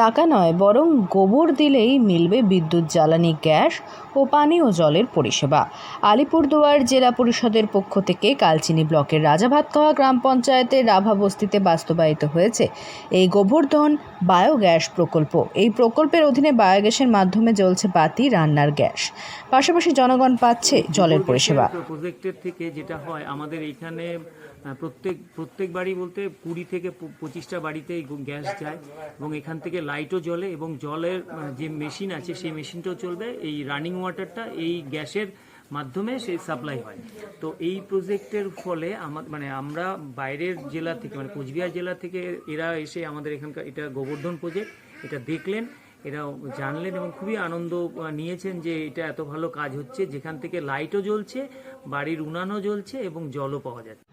টাকা নয় বরং গোবর দিলেই মিলবে বিদ্যুৎ জ্বালানি গ্যাস ও পানীয় জলের পরিষেবা। আলিপুরদুয়ার জেলা পরিষদের পক্ষ থেকে কালচিনি ব্লকের রাজাভাতখাওয়া গ্রাম পঞ্চায়েতের রাভা বস্তিতে বাস্তবায়িত হয়েছে এই গোবর্ধন বায়োগ্যাস প্রকল্প। এই প্রকল্পের অধীনে বায়োগ্যাসের মাধ্যমে জ্বলছে বাতি রান্নার গ্যাস। পাশাপাশি জনগণ পাচ্ছে জলের পরিষেবা। প্রজেক্টের থেকে যেটা হয় আমাদের এখানে প্রত্যেক প্রত্যেক বাড়ি বলতে কুড়ি থেকে পঁচিশটা বাড়িতে গ্যাস যায় এবং এখান থেকে লাইটও জ্বলে এবং জলের যে মেশিন আছে, সেই মেশিনটাও চলবে। এই রানিং ওয়াটারটা এই গ্যাসের মাধ্যমে সেই সাপ্লাই হয়। তো এই প্রজেক্টের ফলে আমার মানে আমরা বাইরের জেলা থেকে মানে কোচবিহার জেলা থেকে এরা এসে আমাদের এখানকার, এটা গোবর্ধন প্রজেক্ট, এটা দেখলেন এরা জানলেন এবং খুবই আনন্দ নিয়েছেন যে এটা এত ভালো কাজ হচ্ছে। যেখান থেকে লাইটও জ্বলছে, বাড়ির উনানও জ্বলছে এবং জলও পাওয়া যাচ্ছে।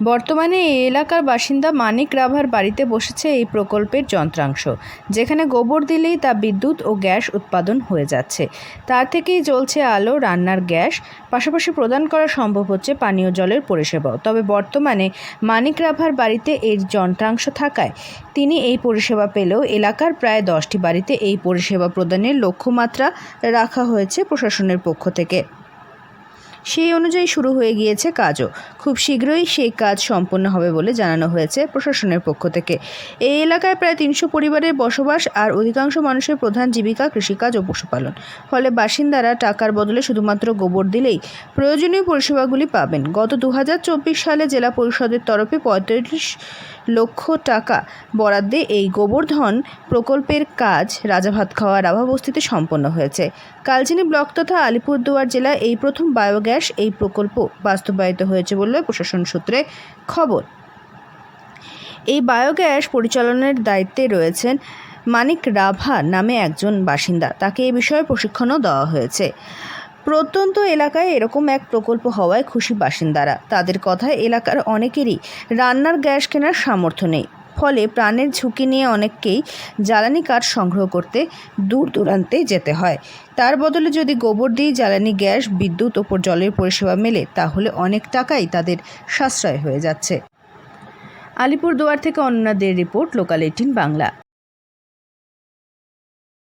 বর্তমানে এই এলাকার বাসিন্দা মানিক রাভার বাড়িতে বসেছে এই প্রকল্পের যন্ত্রাংশ, যেখানে গোবর দিলেই তা বিদ্যুৎ ও গ্যাস উৎপাদন হয়ে যাচ্ছে। তার থেকেই জ্বলছে আলো, রান্নার গ্যাস, পাশাপাশি প্রদান করা সম্ভব হচ্ছে পানীয় জলের পরিষেবাও। তবে বর্তমানে মানিক রাভার বাড়িতে এই যন্ত্রাংশ থাকায় তিনি এই পরিষেবা পেলেও এলাকার প্রায় দশটি বাড়িতে এই পরিষেবা প্রদানের লক্ষ্যমাত্রা রাখা হয়েছে প্রশাসনের পক্ষ থেকে। সেই অনুযায়ী শুরু হয়ে গিয়েছে কাজও। খুব শীঘ্রই সেই কাজ সম্পন্ন হবে বলে জানানো হয়েছে প্রশাসনের পক্ষ থেকে। এই এলাকায় প্রায় তিনশো পরিবারের বসবাস আর অধিকাংশ মানুষের প্রধান জীবিকা কৃষিকাজ ও পশুপালন। ফলে বাসিন্দারা টাকার বদলে শুধুমাত্র গোবর দিলেই প্রয়োজনীয় পরিষেবাগুলি পাবেন। গত দু হাজার চব্বিশ সালে জেলা পরিষদের তরফে পঁয়ত্রিশ লক্ষ টাকা বরাদ্দে এই গোবর্ধন প্রকল্পের কাজ রাজাভাতখাওয়া রাভাবস্তিতে সম্পন্ন হয়েছে। কালচিনি ব্লক তথা আলিপুরদুয়ার জেলায় এই প্রথম বায়োগ্যাস এই প্রকল্প বাস্তবায়িত হয়েছে বলে প্রশাসন সূত্রে খবর। এই বায়োগ্যাস পরিচালনার দায়িত্বে রয়েছেন মানিক রাভা নামে একজন বাসিন্দা। তাকে এই বিষয়ে প্রশিক্ষণও দেওয়া হয়েছে। প্রত্যন্ত এলাকায় এরকম এক প্রকল্প হওয়ায় খুশি বাসিন্দারা। তাদের কথায় এলাকার অনেকেরই রান্নার গ্যাস কেনার সামর্থ্য নেই। ফলে প্রাণের ঝুঁকি নিয়ে অনেককেই জ্বালানি কাঠ সংগ্রহ করতে দূর দূরান্তে যেতে হয়। তার বদলে যদি গোবর দিয়ে জ্বালানি, গ্যাস, বিদ্যুৎ ওপর জলের পরিষেবা মেলে, তাহলে অনেক টাকাই তাদের সাশ্রয় হয়ে যাচ্ছে। আলিপুরদুয়ার থেকে অন্যদের রিপোর্ট, লোকাল এইটিন বাংলা।